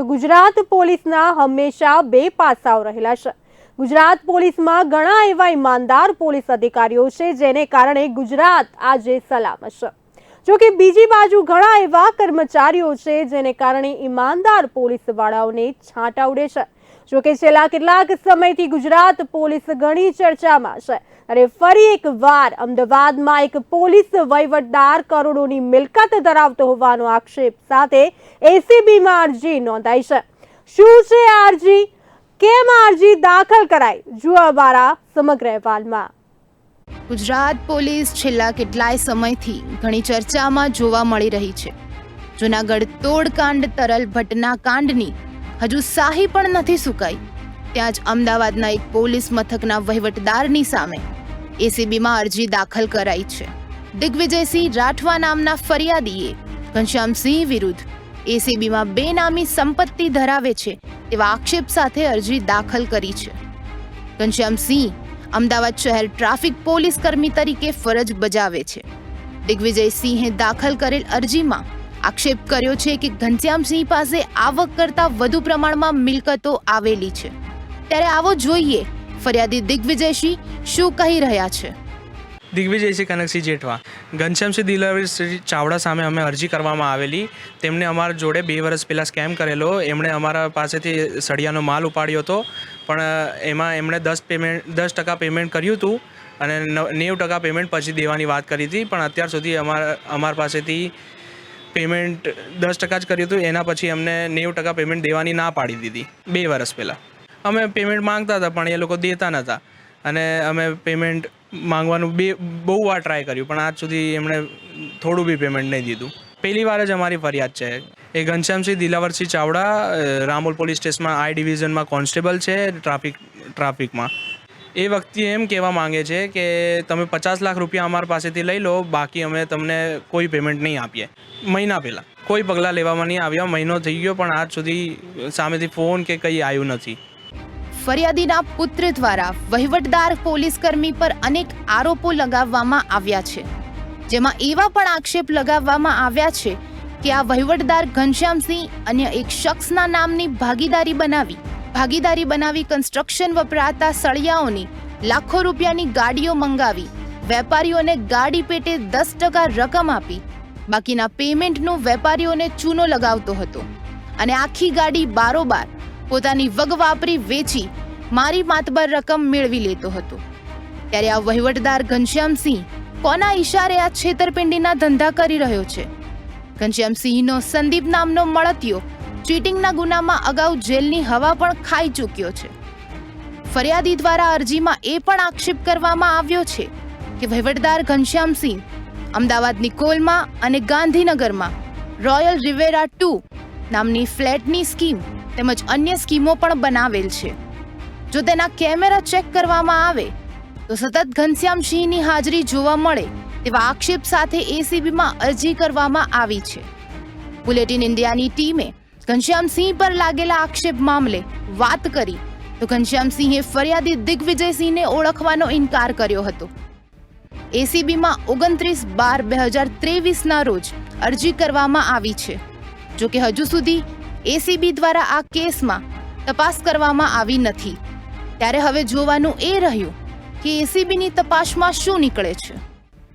તો ગુજરાત પોલીસના હંમેશા બે પાસાઓ રહેલા છે. ગુજરાત પોલીસમાં ઘણા એવા ઈમાનદાર પોલીસ અધિકારીઓ છે જેને કારણે ગુજરાત આજે સલામત છે. જોકે બીજી બાજુ ઘણા એવા કર્મચારીઓ છે જેને કારણે ઈમાનદાર પોલીસ વાળાઓને છાંટા ઉડે છે. જોકે છેલ્લા કેટલાક સમયથી ગુજરાત પોલીસ ઘણી ચર્ચામાં છે. અને ફરી એક વાર અમદાવાદમાં એક પોલીસ વહીવટદાર કરોડોની મિલકત ધરાવતો હોવાનો આક્ષેપ સાથે એસીબીમાં અરજી નોંધાઈ છે. શું છે અરજી? કેમ અરજી દાખલ કરાઈ? જુઓ અમારા સમગ્ર અહેવાલમાં. ગુજરાત પોલીસ છેલ્લા કેટલાય સમયથી ઘણી ચર્ચામાં જોવા મળી રહી છે. જુનાગઢ તોડકાંડ, તરલ ભટ્ટના કાંડની હજુ શાહી પણ નથી સુકાઈ. ત્યાં જ અમદાવાદના એક પોલીસ મથકના વહીવટદારની સામે એસીબીમાં અરજી દાખલ કરાઈ છે. દિગ્વિજયસિંહ રાઠવા નામના ફરિયાદીએ ઘનશ્યામસિંહ વિરુદ્ધ એસીબીમાં બેનામી સંપત્તિ ધરાવે છે તેવા આક્ષેપ સાથે અરજી દાખલ કરી છે. ઘનશ્યામસિંહ અમદાવાદ શહેર ટ્રાફિક પોલીસ કર્મી તરીકે ફરજ બજાવે છે. દિગ્વિજયસિંહે દાખલ કરેલ અરજીમાં આક્ષેપ કર્યો છે કે ઘનશ્યામસિંહ પાસે આવક કરતાં વધુ પ્રમાણમાં મિલકતો આવેલી છે. ત્યારે આવો જોઈએ ફરિયાદી દિગ્વિજયસિંહ શું કહી રહ્યા છે? દિગ્વિજયસિંહ કનકસિંહ જેઠવા. ઘનશ્યામસિંહ શ્રી ચાવડા સામે અમે અરજી કરવામાં આવેલી. તેમણે અમારા જોડે બે વર્ષ પહેલાં સ્કેમ કરેલો. એમણે અમારા પાસેથી સળિયાનો માલ ઉપાડ્યો હતો. પણ એમાં એમણે દસ પેમેન્ટ, દસ ટકા પેમેન્ટ કર્યું હતું અને નેવું ટકા પેમેન્ટ પછી દેવાની વાત કરી હતી. પણ અત્યાર સુધી અમારા અમારા પાસેથી પેમેન્ટ દસ ટકા જ કર્યું હતું. એના પછી અમને નેવું ટકા પેમેન્ટ દેવાની ના પાડી દીધી. બે વર્ષ પહેલાં. અમે પેમેન્ટ માંગતા હતા, પણ એ લોકો દેતા નહોતા અને અમે પેમેન્ટ માંગવાનું બે, બહુ વાર ટ્રાય કર્યું, પણ આજ સુધી એમણે થોડું બી પેમેન્ટ નહીં દીધું. પહેલી વાર જ અમારી ફરિયાદ છે. એ ઘનશ્યામસિંહ દિલાવરસિંહ ચાવડા રામોલ પોલીસ સ્ટેશનમાં, આઈ ડિવિઝનમાં કોન્સ્ટેબલ છે, ટ્રાફિક, ટ્રાફિકમાં. એ વખતે એમ કહેવા માંગે છે કે તમે પચાસ લાખ રૂપિયા અમારા પાસેથી લઈ લો, બાકી અમે તમને કોઈ પેમેન્ટ નહીં આપીએ. મહિના પહેલાં. કોઈ પગલાં લેવામાં નહીં આવ્યા, મહિનો થઈ ગયો, પણ આજ સુધી સામેથી ફોન કે કંઈ આવ્યું નથી. ફરિયાદીના પુત્ર દ્વારા વહીવટદાર પોલીસ કર્મી પર અનેક આરોપો લગાવવામાં આવ્યા છે. જેમાં એવા પણ આક્ષેપ લગાવવામાં આવ્યા છે કે આ વહીવટદાર ઘનશ્યામસિંહ અન્ય એક શખ્સના નામની ભાગીદારી બનાવી ભાગીદારી બનાવી કન્સ્ટ્રક્શન વપરાતા સળિયાઓની લાખો રૂપિયાની ગાડીઓ મંગાવી, વેપારીઓને ગાડી પેટે દસ ટકા રકમ આપી, બાકીના પેમેન્ટનું વેપારીઓને ચૂનો લગાવતો હતો. અને આખી ગાડી બારોબાર પોતાની વગ વાપરી વેચી મારી માતબર રકમ મેળવી લેતો હતો. ત્યારે આ વહીવટદાર ઘનશ્યામસિંહ કોના ઈશારે આ છેતરપિંડીના ધંધા કરી રહ્યો છે? ઘનશ્યામસિંહનો સંદીપ નામનો મળતિયો ચીટિંગના ગુનામાં અગાઉ જેલની હવા પણ ખાઈ ચૂક્યો છે. ફરિયાદી દ્વારા અરજીમાં એ પણ આક્ષેપ કરવામાં આવ્યો છે કે વહીવટદાર ઘનશ્યામસિંહ અમદાવાદની કોલમાં અને ગાંધીનગરમાં રોયલ રિવેરા ટુ નામની ફ્લેટની સ્કીમ તેમજ અન્ય સ્કીમો પણ બનાવેલ છે. જો તેના કેમેરા ચેક કરવામાં આવે, તો સતત ઘનશ્યામસિંહની હાજરી જોવા મળે તેવા આક્ષેપ સાથે એસીબીમાં અરજી કરવામાં આવી છે. બુલેટિન ઇન્ડિયાની ટીમે ઘનશ્યામસિંહ પર લાગેલા આક્ષેપ મામલે વાત કરી, તો ઘનશ્યામસિંહે ફરિયાદી દિગ્વિજયસિંહને ઓળખવાનો ઇનકાર કર્યો હતો. એસીબીમાં ઓગણત્રીસ બાર બે હજાર ત્રેવીસના રોજ અરજી કરવામાં આવી છે. જોકે હજુ સુધી એસીબી દ્વારા આ કેસમાં તપાસ કરવામાં આવી નથી. ત્યારે હવે જોવાનું એ રહ્યું કે એસીબીની તપાસમાં શું નીકળે છે.